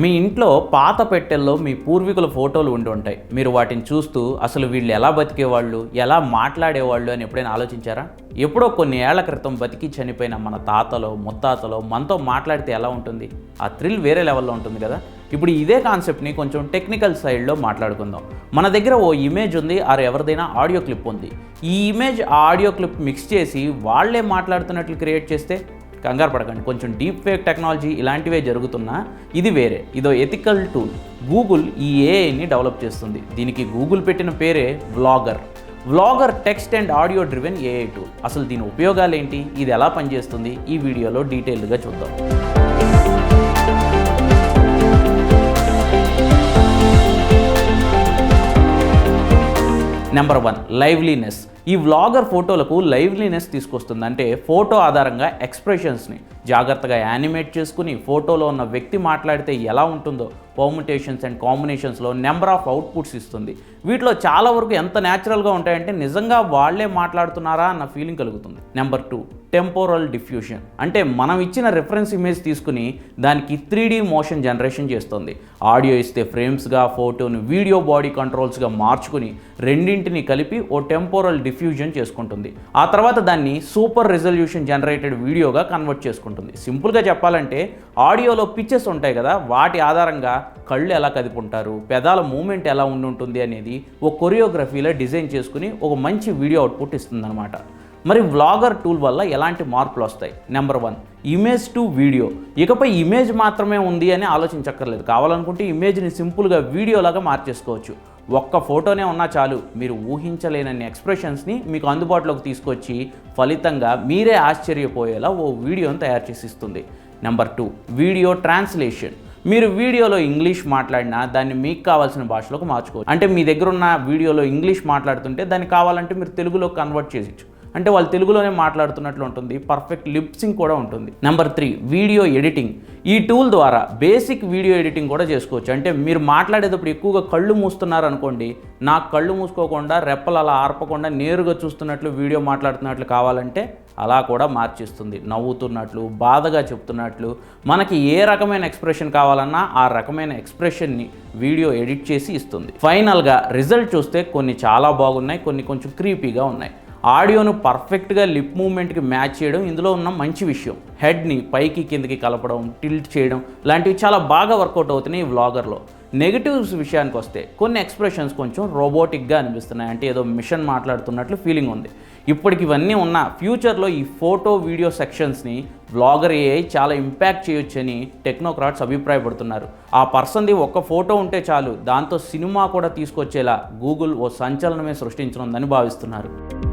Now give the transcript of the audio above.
మీ ఇంట్లో పాత పెట్టెల్లో మీ పూర్వీకుల ఫోటోలు ఉండి ఉంటాయి. మీరు వాటిని చూస్తూ అసలు వీళ్ళు ఎలా బతికేవాళ్ళు ఎలా మాట్లాడేవాళ్ళు అని ఎప్పుడైనా ఆలోచించారా? ఎప్పుడో కొన్ని ఏళ్ళ క్రితం బతికి చనిపోయిన మన తాతలో ముత్తాతలో మనతో మాట్లాడితే ఎలా ఉంటుంది? ఆ థ్రిల్ వేరే లెవెల్లో ఉంటుంది కదా? ఇప్పుడు ఇదే కాన్సెప్ట్ని కొంచెం టెక్నికల్ సైడ్లో మాట్లాడుకుందాం. మన దగ్గర ఓ ఇమేజ్ ఉంది ఆరు ఎవరిదైనా ఆడియో క్లిప్ ఉంది. ఈ ఇమేజ్ ఆ ఆడియో క్లిప్ మిక్స్ చేసి వాళ్ళే మాట్లాడుతున్నట్లు క్రియేట్ చేస్తే కంగారు పడకండి. కొంచెం డీప్ ఫేక్ టెక్నాలజీ ఇలాంటివే జరుగుతున్నా ఇది వేరే. ఇదో ఎథికల్ టూల్ గూగుల్ ఈ ఏఐని డెవలప్ చేస్తుంది. దీనికి గూగుల్ పెట్టిన పేరే Vlogger Vlogger text and audio driven AI tool అసలు దీని ఉపయోగాలు ఏంటి ఇది ఎలా పనిచేస్తుంది? ఈ వీడియోలో డీటెయిల్డ్గా చూద్దాం. నెంబర్ వన్ లైవ్లీనెస్ ఈ వ్లాగర్ ఫోటోలకు లైవ్లీనెస్ తీసుకొస్తుంది. అంటే ఫోటో ఆధారంగా ఎక్స్ప్రెషన్స్ని జాగ్రత్తగా యానిమేట్ చేసుకుని ఫోటోలో ఉన్న వ్యక్తి మాట్లాడితే ఎలా ఉంటుందో పర్ముటేషన్స్ అండ్ కాంబినేషన్స్లో నెంబర్ ఆఫ్ అవుట్పుట్స్ ఇస్తుంది. వీటిలో చాలా వరకు ఎంత న్యాచురల్గా ఉంటాయంటే నిజంగా వాళ్ళే మాట్లాడుతున్నారా అన్న ఫీలింగ్ కలుగుతుంది. నెంబర్ టూ టెంపోరల్ డిఫ్యూషన్ అంటే మనం ఇచ్చిన రిఫరెన్స్ ఇమేజ్ తీసుకుని దానికి త్రీ మోషన్ జనరేషన్ చేస్తుంది. ఆడియో ఇస్తే ఫ్రేమ్స్గా ఫోటోను వీడియో బాడీ కంట్రోల్స్గా మార్చుకుని రెండింటిని కలిపి ఓ టెంపోరల్ డిఫ్యూజన్ చేసుకుంటుంది. ఆ తర్వాత దాన్ని సూపర్ రిజల్యూషన్ జనరేటెడ్ వీడియోగా కన్వర్ట్ చేసుకుంటుంది. సింపుల్గా చెప్పాలంటే ఆడియోలో పిక్చర్స్ ఉంటాయి కదా వాటి ఆధారంగా కళ్ళు ఎలా కదుపుంటారు పెదాల మూమెంట్ ఎలా ఉండి ఉంటుంది అనేది ఓ కొరియోగ్రఫీలో డిజైన్ చేసుకుని ఒక మంచి వీడియో అవుట్పుట్ ఇస్తుందన్నమాట. మరి వ్లాగర్ టూల్ వల్ల ఎలాంటి మార్పులు వస్తాయి? Number one image to video. ఇకపై ఇమేజ్ మాత్రమే ఉంది అని ఆలోచించక్కర్లేదు. కావాలనుకుంటే ఇమేజ్ని సింపుల్గా వీడియోలాగా మార్చేసుకోవచ్చు. ఒక్క ఫోటోనే ఉన్నా చాలు. మీరు ఊహించలేనన్ని ఎక్స్ప్రెషన్స్ని మీకు అందుబాటులోకి తీసుకొచ్చి ఫలితంగా మీరే ఆశ్చర్యపోయేలా ఓ వీడియోను తయారు చేసి ఇస్తుంది నెంబర్ టూ వీడియో ట్రాన్స్లేషన్ మీరు వీడియోలో ఇంగ్లీష్ మాట్లాడినా దాన్ని మీకు కావాల్సిన భాషలోకి మార్చుకోవచ్చు. అంటే మీ దగ్గర ఉన్న వీడియోలో ఇంగ్లీష్ మాట్లాడుతుంటే దాన్ని కావాలంటే మీరు తెలుగులో కన్వర్ట్ చేసేయచ్చు. అంటే వాళ్ళు తెలుగులోనే మాట్లాడుతున్నట్లు ఉంటుంది. పర్ఫెక్ట్ లిప్సింగ్ కూడా ఉంటుంది. నెంబర్ త్రీ వీడియో ఎడిటింగ్ ఈ టూల్ ద్వారా బేసిక్ వీడియో ఎడిటింగ్ కూడా చేసుకోవచ్చు. అంటే మీరు మాట్లాడేటప్పుడు ఎక్కువగా కళ్ళు మూస్తున్నారు అనుకోండి నాకు కళ్ళు మూసుకోకుండా రెప్పలు అలా ఆర్పకుండా నేరుగా చూస్తున్నట్లు వీడియో మాట్లాడుతున్నట్లు కావాలంటే అలా కూడా మార్చిస్తుంది. నవ్వుతున్నట్లు బాధగా చెప్తున్నట్లు మనకి ఏ రకమైన ఎక్స్ప్రెషన్ కావాలన్నా ఆ రకమైన ఎక్స్ప్రెషన్ని వీడియో ఎడిట్ చేసి ఇస్తుంది. ఫైనల్గా రిజల్ట్ చూస్తే కొన్ని చాలా బాగున్నాయి కొన్ని కొంచెం క్రీపీగా ఉన్నాయి. ఆడియోను పర్ఫెక్ట్గా లిప్ మూమెంట్కి మ్యాచ్ చేయడం ఇందులో ఉన్న మంచి విషయం. హెడ్ని పైకి కిందకి కలపడం టిల్ట్ చేయడం లాంటివి చాలా బాగా వర్కౌట్ అవుతున్నాయి ఈ వ్లాగర్లో. నెగిటివ్స్ విషయానికి వస్తే కొన్ని ఎక్స్ప్రెషన్స్ కొంచెం రోబోటిక్గా అనిపిస్తున్నాయి. అంటే ఏదో మిషన్ మాట్లాడుతున్నట్లు ఫీలింగ్ ఉంది. ఇప్పటికి ఇవన్నీ ఉన్న ఫ్యూచర్లో ఈ ఫోటో వీడియో సెక్షన్స్ని వ్లాగర్ ఏఐ చాలా ఇంపాక్ట్ చేయొచ్చని టెక్నోక్రాట్స్ అభిప్రాయపడుతున్నారు. ఆ పర్సన్ది ఒక్క ఫోటో ఉంటే చాలు దాంతో సినిమా కూడా తీసుకొచ్చేలా గూగుల్ ఓ సంచలనమే సృష్టించనుందని భావిస్తున్నారు.